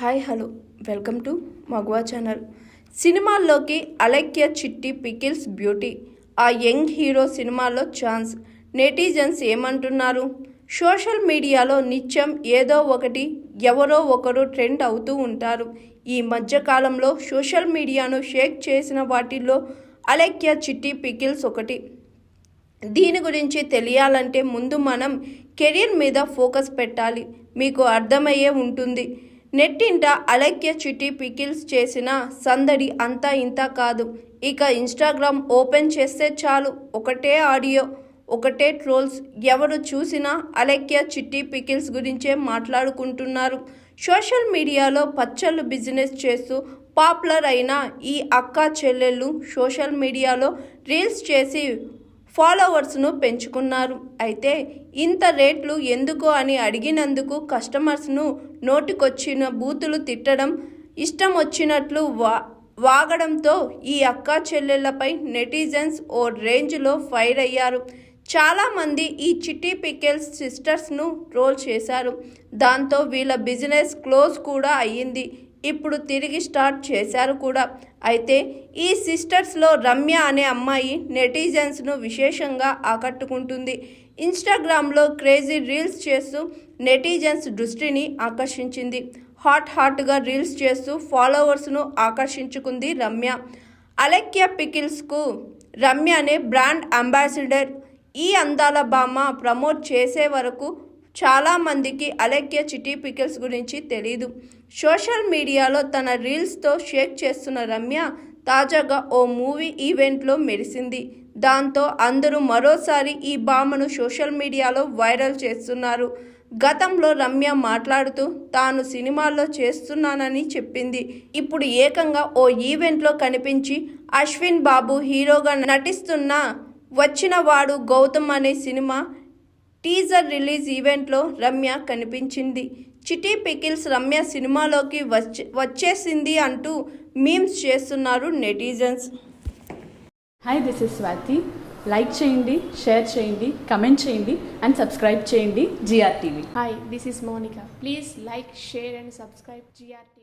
Hi hello. Welcome to Maguva channel. సినిమాల్లోకి Alekhya Chitti pickles beauty. ఆ young hero సినిమాలో chance. Netizens ఏమంటున్నారు? సోషల్ మీడియాలో నిత్యం ఏదో ఒకటి ఎవరో ఒకరు ట్రెండ్ అవుతూ ఉంటారు. ఈ మధ్యకాలంలో సోషల్ మీడియాను షేక్ చేసిన వాటిల్లో అలెక్య చిట్టి పికిల్స్ ఒకటి. దీని గురించి తెలియాలంటే ముందు మనం కెరీర్ మీద ఫోకస్ పెట్టాలి. మీకు అర్థమయ్యే ఉంటుంది. నెట్టింట అలక్య చిట్టి పికిల్స్ చేసిన సందడి అంతా ఇంత కాదు. ఇక ఇన్స్టాగ్రామ్ ఓపెన్ చేస్తే చాలు. ఒకటే ఆడియో ఒకటే ట్రోల్స్ ఎవరు చూసినా అలక్య చిట్టి పికిల్స్ గురించే మాట్లాడుకుంటున్నారు. సోషల్ మీడియాలో పచ్చళ్ళు బిజినెస్ చేస్తూ పాపులర్ అయిన ఈ అక్క చెల్లెళ్ళు సోషల్ మీడియాలో రీల్స్ చేసి ఫాలోవర్స్ను పెంచుకున్నారు. అయితే ఇంత రేట్లు ఎందుకు అని అడిగినందుకు కస్టమర్స్ను నోటికొచ్చిన బూతులు తిట్టడం ఇష్టం వచ్చినట్లు వా వాగడంతో ఈ అక్కా చెల్లెళ్ళపై నెటిజన్స్ ఓ రేంజ్లో ఫైర్ అయ్యారు. చాలామంది ఈ చిట్టి పికెల్స్ సిస్టర్స్ను రోల్ చేశారు. దాంతో వీళ్ళ బిజినెస్ క్లోజ్ కూడా అయ్యింది. ఇప్పుడు తిరిగి స్టార్ట్ చేశారు కూడా. అయితే ఈ సిస్టర్స్లో రమ్య అనే అమ్మాయి నెటిజన్స్ను విశేషంగా ఆకట్టుకుంటుంది. ఇన్స్టాగ్రామ్లో క్రేజీ రీల్స్ చేస్తూ నెటిజన్స్ దృష్టిని ఆకర్షించింది. హాట్ హాట్గా రీల్స్ చేస్తూ ఫాలోవర్స్ను ఆకర్షించుకుంది రమ్య. అలెక్య పికిల్స్కు రమ్య అనే బ్రాండ్ అంబాసిడర్. ఈ అందాల బామ్మ ప్రమోట్ చేసే వరకు చాలామందికి అలెక్య చిటీ పికిల్స్ గురించి తెలీదు. సోషల్ మీడియాలో తన రీల్స్తో షేక్ చేస్తున్న రమ్య తాజాగా ఓ మూవీ ఈవెంట్లో మెరిసింది. దాంతో అందరూ మరోసారి ఈ భామను సోషల్ మీడియాలో వైరల్ చేస్తున్నారు. గతంలో రమ్య మాట్లాడుతూ తాను సినిమాల్లో చేస్తున్నానని చెప్పింది. ఇప్పుడు ఏకంగా ఓ ఈవెంట్లో కనిపించి అశ్విన్ బాబు హీరోగా నటిస్తున్న వచ్చిన వాడు గౌతమ్ అనే సినిమా టీజర్ రిలీజ్ ఈవెంట్లో రమ్య కనిపించింది చిటీ పికిల్స్ రమ్య సినిమాలోకి వచ్చే వచ్చేసింది అంటూ మీమ్స్ చేస్తున్నారు netizens hi this is Swathi like చేయండి షేర్ చేయండి కమెంట్ చేయండి అండ్ సబ్స్క్రైబ్ చేయండి GR TV Hi, this is Monica. Please like, share, and subscribe GRT.